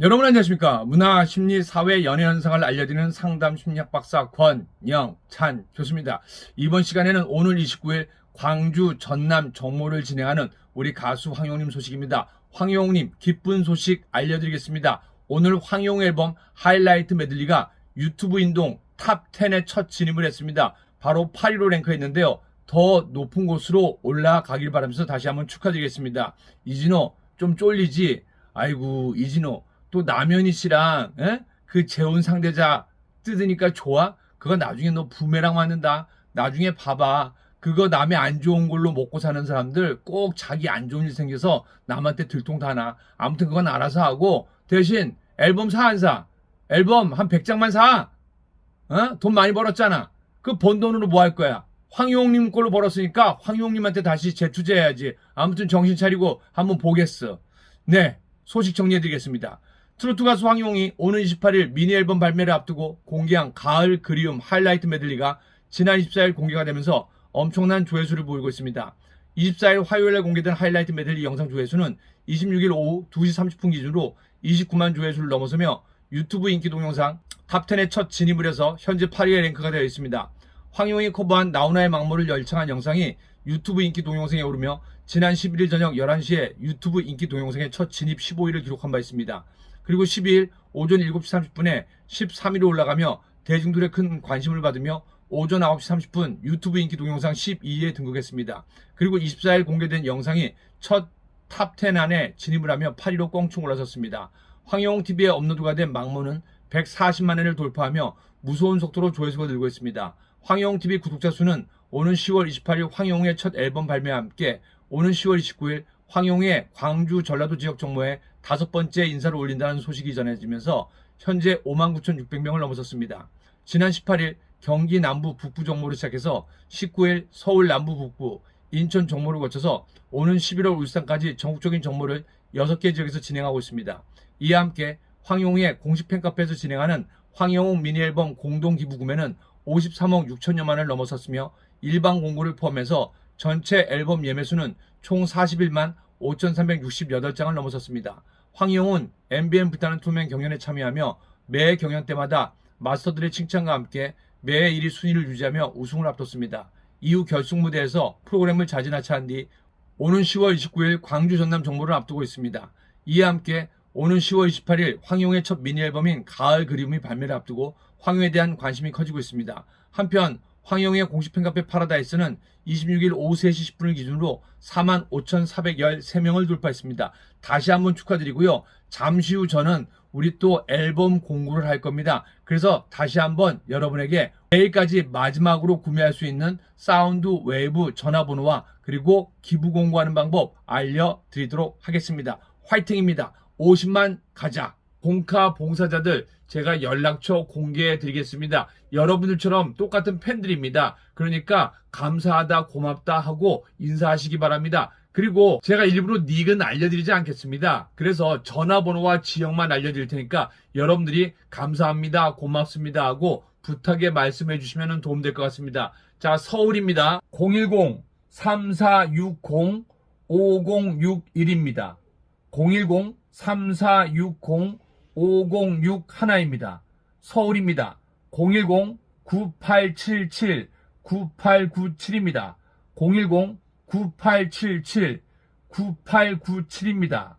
여러분 안녕하십니까? 문화 심리 사회 연애 현상을 알려드리는 상담 심리학 박사 권영찬 교수입니다. 이번 시간에는 오늘 29일 광주 전남 정모를 진행하는 우리 가수 황용님 소식입니다. 황용님 기쁜 소식 알려드리겠습니다. 오늘 황용 앨범 하이라이트 메들리가 유튜브 인동 탑 10에 첫 진입을 했습니다. 바로 8위로 랭크했는데요. 더 높은 곳으로 올라가길 바라면서 다시 한번 축하드리겠습니다. 이진호 좀 쫄리지? 아이고 이진호 또 남현희 씨랑 에? 그 재혼 상대자 뜯으니까 좋아? 그거 나중에 너 부메랑 맞는다. 나중에 봐봐. 그거 남의 안 좋은 걸로 먹고 사는 사람들 꼭 자기 안 좋은 일 생겨서 남한테 들통 다나. 아무튼 그건 알아서 하고 대신 앨범 사 안 사? 앨범 한 100장만 사. 어? 돈 많이 벌었잖아. 그 번 돈으로 뭐 할 거야? 황용님 걸로 벌었으니까 황용님한테 다시 재투자해야지. 아무튼 정신 차리고 한번 보겠어. 네, 소식 정리해드리겠습니다. 트로트 가수 황용이 오는 28일 미니 앨범 발매를 앞두고 공개한 가을 그리움 하이라이트 메들리가 지난 24일 공개가 되면서 엄청난 조회수를 보이고 있습니다. 24일 화요일에 공개된 하이라이트 메들리 영상 조회수는 26일 오후 2시 30분 기준으로 29만 조회수를 넘어서며 유튜브 인기 동영상 탑10에 첫 진입을 해서 현재 8위에 랭크가 되어 있습니다. 황용이 커버한 나훈아의 막무를 열창한 영상이 유튜브 인기 동영상에 오르며 지난 11일 저녁 11시에 유튜브 인기 동영상의 첫 진입 15위를 기록한 바 있습니다. 그리고 12일 오전 7시 30분에 13위로 올라가며 대중들의 큰 관심을 받으며 오전 9시 30분 유튜브 인기 동영상 12위에 등극했습니다. 그리고 24일 공개된 영상이 첫 탑10 안에 진입을 하며 8위로 껑충 올라섰습니다. 황영웅 TV에 업로드가 된 막무는 140만 회를 돌파하며 무서운 속도로 조회수가 늘고 있습니다. 황영웅 TV 구독자 수는 오는 10월 28일 황영웅의 첫 앨범 발매와 함께 오는 10월 29일 황용의 광주 전라도 지역 정모에 다섯 번째 인사를 올린다는 소식이 전해지면서 현재 59,600명을 넘어섰습니다. 지난 18일 경기 남부 북부 정모를 시작해서 19일 서울 남부 북부 인천 정모를 거쳐서 오는 11월 울산까지 전국적인 정모를 6개 지역에서 진행하고 있습니다. 이와 함께 황용의 공식 팬카페에서 진행하는 황용웅 미니 앨범 공동 기부 구매는 53억 6천여만을 넘어섰으며 일반 공고를 포함해서 전체 앨범 예매수는 총 41만 5,368장을 넘어섰습니다. 황영훈 MBN 불타는 투명 경연에 참여하며 매 경연 때마다 마스터들의 칭찬과 함께 매 1위 순위를 유지하며 우승을 앞뒀습니다. 이후 결승 무대에서 프로그램을 자진하차한 뒤 오는 10월 29일 광주 전남 정모를 앞두고 있습니다. 이와 함께 오는 10월 28일 황용의 첫 미니 앨범인 가을 그림이 발매를 앞두고 황용에 대한 관심이 커지고 있습니다. 한편 황영의 공식 팬카페 파라다이스는 26일 오후 3시 10분을 기준으로 45,413명을 돌파했습니다. 다시 한번 축하드리고요. 잠시 후 저는 우리 또 앨범 공구를 할 겁니다. 그래서 다시 한번 여러분에게 내일까지 마지막으로 구매할 수 있는 사운드 웨이브 전화번호와 그리고 기부 공구하는 방법 알려드리도록 하겠습니다. 화이팅입니다. 50만 가자. 공카 봉사자들 제가 연락처 공개해 드리겠습니다. 여러분들처럼 똑같은 팬들입니다. 그러니까 감사하다 고맙다 하고 인사하시기 바랍니다. 그리고 제가 일부러 닉은 알려드리지 않겠습니다. 그래서 전화번호와 지역만 알려드릴 테니까 여러분들이 감사합니다 고맙습니다 하고 부탁에 말씀해 주시면 도움 될 것 같습니다. 자 서울입니다. 010 3460 5061입니다. 010 3460 506 하나입니다. 서울입니다. 010-9877-9897입니다. 010-9877-9897입니다.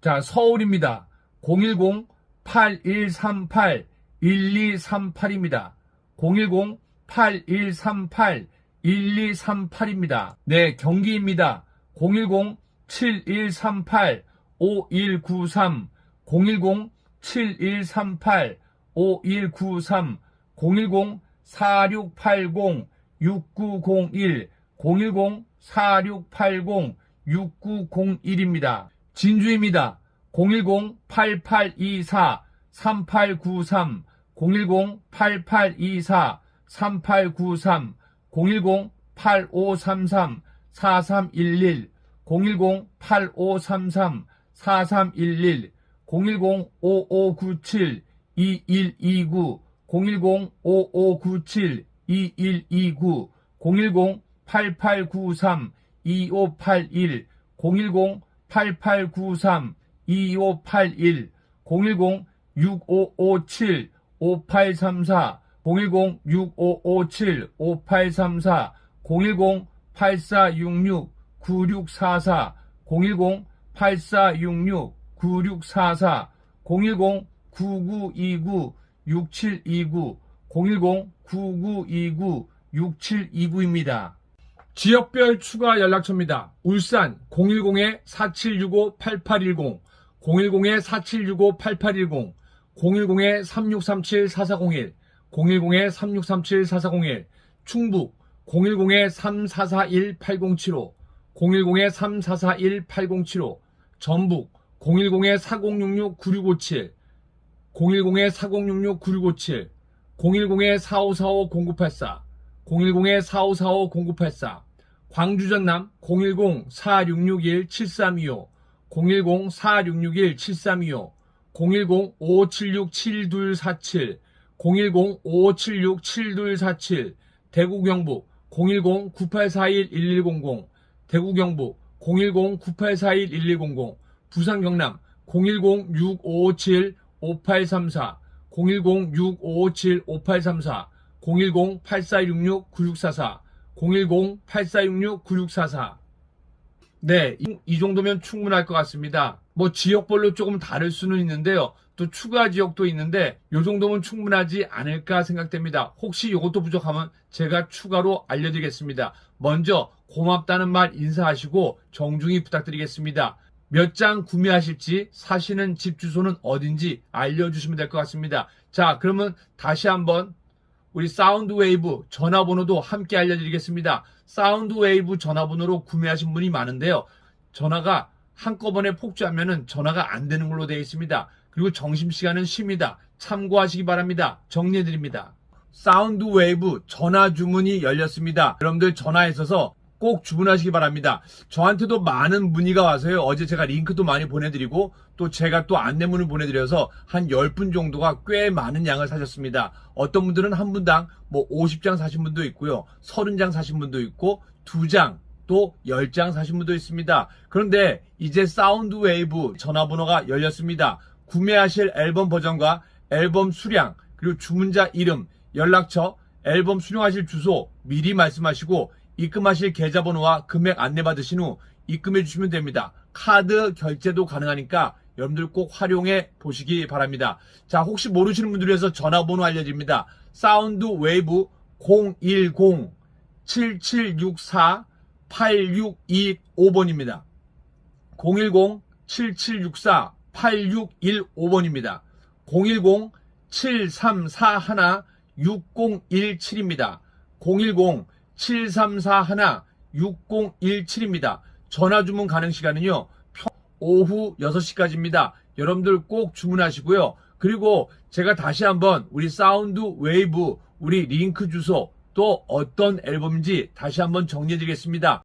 자, 서울입니다. 010-8138-1238입니다. 010-8138-1238입니다. 네, 경기입니다. 010-7138-5193 010 7138-5193 010-4680-6901 010-4680-6901입니다. 진주입니다. 010-8824-3893 010-8824-3893 010-8533-4311 010-8533-4311 010-5597-2129, 010-5597-2129, 010-8893-2581, 010-8893-2581, 010-6557-5834 010-6557-5834 010-8466-9644 010-8466-9644 010-9929-6729 010-9929-6729입니다. 지역별 추가 연락처입니다. 울산 010-4765-8810 010-4765-8810 010-3637-4401 010-3637-4401 충북 010-3441-8075 010-3441-8075 전북 010-4066-9657 010-4066-9657 010-4545-0984 010-4545-0984 광주 전남 010-4661-7325 010-4661-7325 010-5576-7247 010-5576-7247 대구 경북 010-9841-1100 대구 경북 010-9841-1100 부산 경남 010-6557-5834 010-6557-5834 010-8466-9644 010-8466-9644 네, 이, 이 정도면 충분할 것 같습니다. 뭐 지역별로 조금 다를 수는 있는데요. 또 추가 지역도 있는데 요 정도면 충분하지 않을까 생각됩니다. 혹시 이것도 부족하면 제가 추가로 알려드리겠습니다. 먼저 고맙다는 말 인사하시고 정중히 부탁드리겠습니다. 몇 장 구매하실지 사시는 집 주소는 어딘지 알려주시면 될 것 같습니다. 자, 그러면 다시 한번 우리 사운드 웨이브 전화번호도 함께 알려드리겠습니다. 사운드 웨이브 전화번호로 구매하신 분이 많은데요. 전화가 한꺼번에 폭주하면 전화가 안 되는 걸로 되어 있습니다. 그리고 점심시간은 쉽니다. 참고하시기 바랍니다. 정리해드립니다. 사운드 웨이브 전화 주문이 열렸습니다. 여러분들 전화했어서 꼭 주문하시기 바랍니다. 저한테도 많은 문의가 와서요. 어제 제가 링크도 많이 보내드리고 또 제가 또 안내문을 보내드려서 한 10분 정도가 꽤 많은 양을 사셨습니다. 어떤 분들은 한 분당 뭐 50장 사신 분도 있고요. 30장 사신 분도 있고 2장 또 10장 사신 분도 있습니다. 그런데 이제 사운드 웨이브 전화번호가 열렸습니다. 구매하실 앨범 버전과 앨범 수량 그리고 주문자 이름, 연락처, 앨범 수령하실 주소 미리 말씀하시고 입금하실 계좌번호와 금액 안내 받으신 후 입금해 주시면 됩니다. 카드 결제도 가능하니까 여러분들 꼭 활용해 보시기 바랍니다. 자, 혹시 모르시는 분들 위해서 전화번호 알려드립니다. 사운드 웨이브 010-7764-8625번입니다. 010-7764-8615번입니다. 010-7341-6017입니다. 010-7341-6017입니다. 전화 주문 가능 시간은요, 평- 오후 6시까지입니다. 여러분들 꼭 주문하시고요. 그리고 제가 다시 한번 우리 사운드 웨이브, 우리 링크 주소, 또 어떤 앨범인지 다시 한번 정리해 드리겠습니다.